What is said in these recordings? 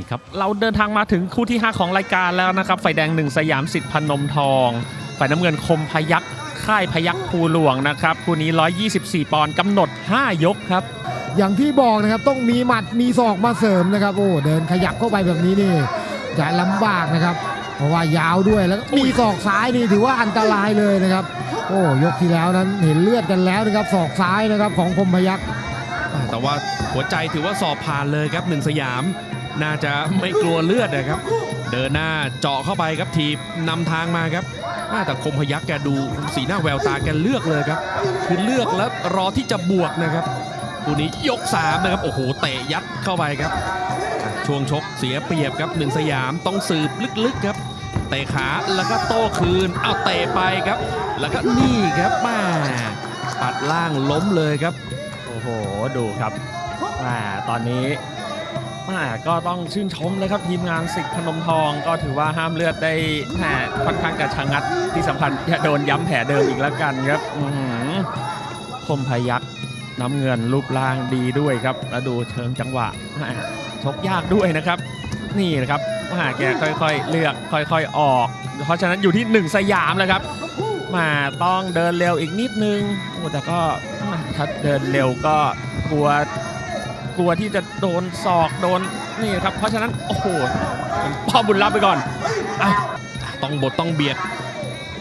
นี่ครับ เราเดินทางมาถึงคู่ที่ 5 ของรายการแล้วนะครับฝ่ายแดงหนึ่งสยามสิทธิ์พนมทอง ฝ่ายน้ำเงินคมพยักค่ายพยักภูหลวงนะครับ คู่นี้ 124 ปอนด์กำหนด 5 ยกครับ อย่างที่บอกนะครับต้องมีหมัดมีศอกมาเสริมนะครับ โอ้เดินขยับเข้าไปแบบนี้นี่จะลำบากนะครับ เพราะว่ายาวด้วยแล้วก็มีศอกซ้ายนี่ถือว่าอันตรายเลยนะครับ โอ้ยกที่แล้วนั้นเห็นเลือดกันแล้วนะครับศอกซ้ายนะครับของคมพยักษ์อ่าแต่ว่าหัวใจถือว่าสอบผ่านเลยครับหนึ่งสยาม น่าจะไม่กลัวเลือดนะครับ เดินหน้าเจาะเข้าไปครับทีบนำทางมาครับอ่าแต่คมพยักแกดูสีหน้าแววตาแกเลือกเลยครับ คือเลือกแล้วรอที่จะบวกนะครับคู่นี้ยก3นะครับโอ้โหเตะยัดเข้าไปครับ ช่วงชกเสียเปรียบครับหนึ่งสยามต้องสืบลึกๆครับเตะขาแล้วก็โต้คืนเอาเตะไปครับ แล้วก็นี่ครับมาปัดล่างล้มเลยครับ โอ้โหดูครับแหมาตอนนี้ มาก็ต้องชื่นชมเลยครับทีมงานสิทธิ์พนมทองก็ถือว่าห้ามเลือดได้แหมค่อนข้างจะชะงัดที่สำคัญอย่าโดนย้ำแผลเดิมอีกแล้วกันครับคมพยักน้ำเงินรูปร่างดีด้วยครับ แล้วดูเชิงจังหวะชกยากด้วยนะครับ นี่นะครับมาแกค่อยๆ เลือกค่อยๆออก เพราะฉะนั้นอยู่ที่หนึ่งสยามแล้วครับ มาต้องเดินเร็วอีกนิดนึงแต่ก็ถ้าเดินเร็วก็กลัว กลัวที่จะโดนศอกโดนนี่ครับ เพราะฉะนั้นโอ้โหเป็นพ่อบุญรับไปก่อนต้องบดต้องเบียด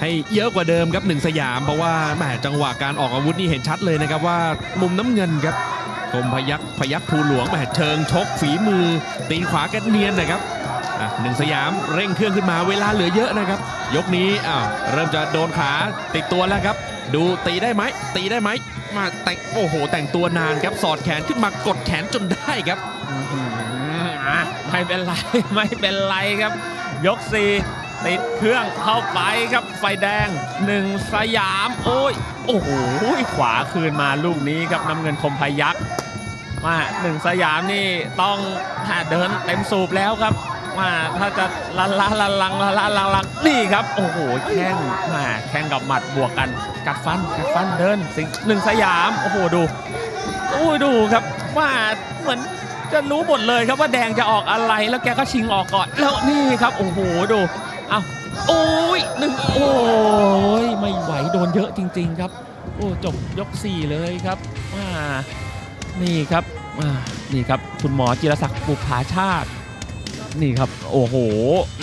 ให้เยอะกว่าเดิมครับหนึ่งสยาม เพราะว่าแหมจังหวะการออกอาวุธนี่เห็นชัดเลยนะครับว่ามุมน้ำเงินครับคมพยักพยักภูหลวงแหมเชิงชกฝีมือตีนขวาแกันเนียนนะครับ หนึ่งสยามเร่งเครื่องขึ้นมาเวลาเหลือเยอะนะครับ ยกนี้อ้าวเริ่มจะโดนขาติดตัวแล้วครับ ดูตีได้ไหมตีได้ไหมมาแต่งโอ้โห แต่งตัวนานครับสอดแขนขึ้นมากดแขนจนได้ครับไม่เป็นไรไม่เป็นไรครับ ยกสี่ติดเครื่องเข้าไปครับไฟแดงหนึ่งสยาม โอ้ยโอ้โหขวาคืนมาลูกนี้ครับน้ำเงินคมพยักมาหนึ่งสยามนี่ต้องหาเดินเต็มสูบแล้วครับ มาถ้าจะลันลาลันลังลันลังลังนี่ครับ โอ้โหแข้งมาแข้งกับหมัดบวกกัน กัดฟันกัดฟันเดินสิงหนึ่งสยามโอ้โหดูโอ้ยดูครับว่าเหมือนจะรู้หมดเลยครับว่าแดงจะออกอะไรแล้วแกก็ชิงออกก่อน แล้วนี่ครับโอ้โหดูเอาโอ้ยหนึ่งโอ้ยไม่ไหวโดนเยอะจริง ๆ ครับ โอ้จบยก4เลยครับอ่านี่ครับอ่านี่ครับคุณหมอจิรศักดิ์ปุภาชาติ นี่ครับ โอ้โห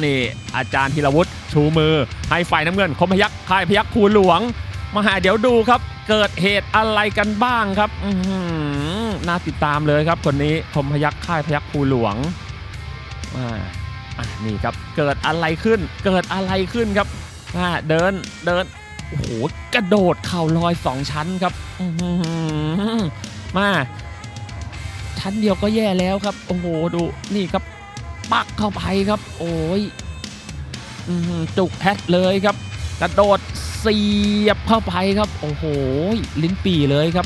นี่อาจารย์ธีรวุฒิชูมือ ให้ฝ่ายน้ำเงินคมพยักค่ายพยักภูหลวง มาหาเดี๋ยวดูครับ เกิดเหตุอะไรกันบ้างครับน่าติดตามเลยครับคนนี้คมพยักค่ายพยักภูหลวงอ่าอะนี่ครับเกิดอะไรขึ้น เกิดอะไรขึ้นครับเดินเดินโอ้โหกระโดดเข่าลอยสองชั้นครับมาชั้นเดียวก็แย่แล้วครับ โอ้โหดูนี่ครับ ปักเข้าไปครับ โอ้ยจุกแฮตเลยครับ กระโดดเสียบเข้าไปครับ โอ้โห ลิ้นปี่เลยครับ